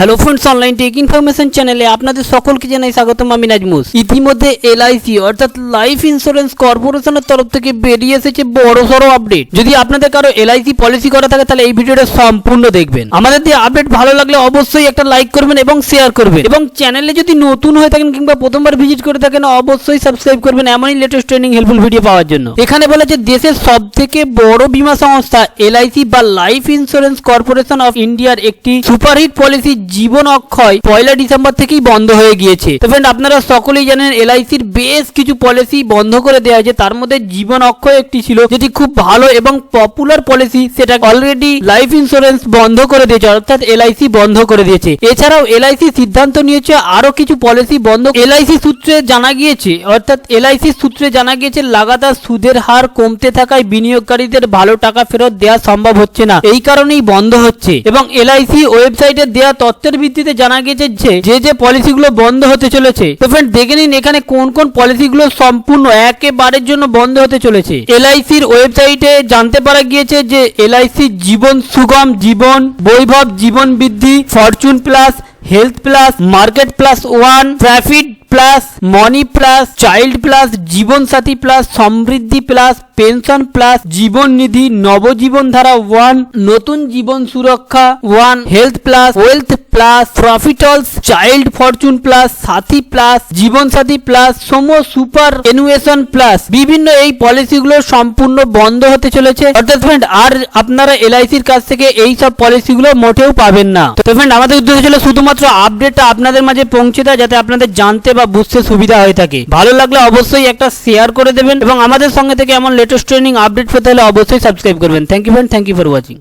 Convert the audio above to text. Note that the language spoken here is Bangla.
Hello friends online tech information চ্যানেলে আপনাদের সকলকে জানাই স্বাগতম, আমি নাজমুস। ইতিমধ্যে এলআইসি অর্থাৎ লাইফ ইন্স্যুরেন্স কর্পোরেশনের তরফ থেকে বেরিয়ে এসেছে বড় সড়ো আপডেট যদি আপনাদের কারও এলআইসি পলিসি করা থাকে, তাহলে এই ভিডিওটা সম্পূর্ণ দেখবেন। আমাদের দিয়ে আপডেট ভালো লাগলে অবশ্যই একটা লাইক করবেন এবং শেয়ার করবেন। এবং চ্যানেলে যদি নতুন হয়ে থাকেন কিংবা প্রথমবার ভিজিট করে থাকেন, অবশ্যই সাবস্ক্রাইব করবেন। এমনই লেটেস্ট ট্রেনিং হেল্পফুল ভিডিও পাওয়ার জন্য। এখানে বলা যে দেশের সব থেকে বড় বীমা সংস্থা এলআইসি বা লাইফ ইন্স্যুরেন্স কর্পোরেশন অফ ইন্ডিয়ার একটি সুপারহিট পলিসি জীবন অক্ষয় পয়লা ডিসেম্বর থেকেই বন্ধ হয়ে গিয়েছে। তো ফ্রেন্ড আপনারা সকলেই জানেন এলআইসির বেশ কিছু পলিসি বন্ধ করে দেওয়া হয়েছে। তার মধ্যে জীবন অক্ষয় একটি ছিল, যেটি খুব ভালো এবং পপুলার পলিসি সেটা অলরেডি লাইফ ইন্স্যুরেন্স বন্ধ করে দিয়েছে, অর্থাৎ এলআইসি বন্ধ করে দিয়েছে। এছাড়াও এলআইসি সিদ্ধান্ত নিয়েছে, আরও কিছু পলিসি বন্ধ এলআইসি সূত্রে জানা গিয়েছে, অর্থাৎ এলআইসি সূত্রে জানা গিয়েছে, লাগাতার সুদের হার কমতে থাকায় বিনিয়োগকারীদের ভালো টাকা ফেরত দেওয়া সম্ভব হচ্ছে না। এই কারণেই বন্ধ হচ্ছে এবং এলআইসি ওয়েবসাইটে দেওয়া তথ্যের ভিত্তিতে জানা গেছে যে যে যে পলিসিগুলো বন্ধ হতে চলেছে। তো ফ্রেন্ড দেখে নিন এখানে কোন কোন পলিসিগুলো সম্পূর্ণ একেবারের জন্য বন্ধ হতে চলেছে। এলআইসির ওয়েবসাইটে জানতে পারা গিয়েছে যে, এলআইসি জীবন সুগম, Jeevan Vaibhav, Jeevan Vriddhi fortune plus health plus market plus one traffic plus money plus child plus Jeevan Sathi plus, Samriddhi plus pension plus Jeevan Nidhi Navjeevan Dhara one নতুন Jeevan Suraksha one health plus wealth plus profitless child fortune plus Sathi plus Jeevan Sathi plus সম সুপার এনুয়েশন প্লাস বিভিন্ন এই পলিসিগুলো সম্পূর্ণ বন্ধ হতে চলেছে। অর্থাৎ ফ্রেন্ড আর আপনারা এলআইসির কাছ থেকে এই সব পলিসিগুলো মোটেও পাবেন না। তো ফ্রেন্ড আমাদের উদ্দেশ্য ছিল শুধুমাত্র আপডেটটা আপনাদের মাঝে পৌঁছে দেয় যাতে আপনাদের জানতে বা বুঝতে সুবিধা হয়ে থাকে। ভালো লাগলে অবশ্যই একটা শেয়ার করে দেবেন এবং আমাদের সঙ্গে থেকে এমন লেটেস্ট ট্রেনিং আপডেট পেতে হলে অবশ্যই সাবস্ক্রাইব করবেন। Thank you friend thank you for watching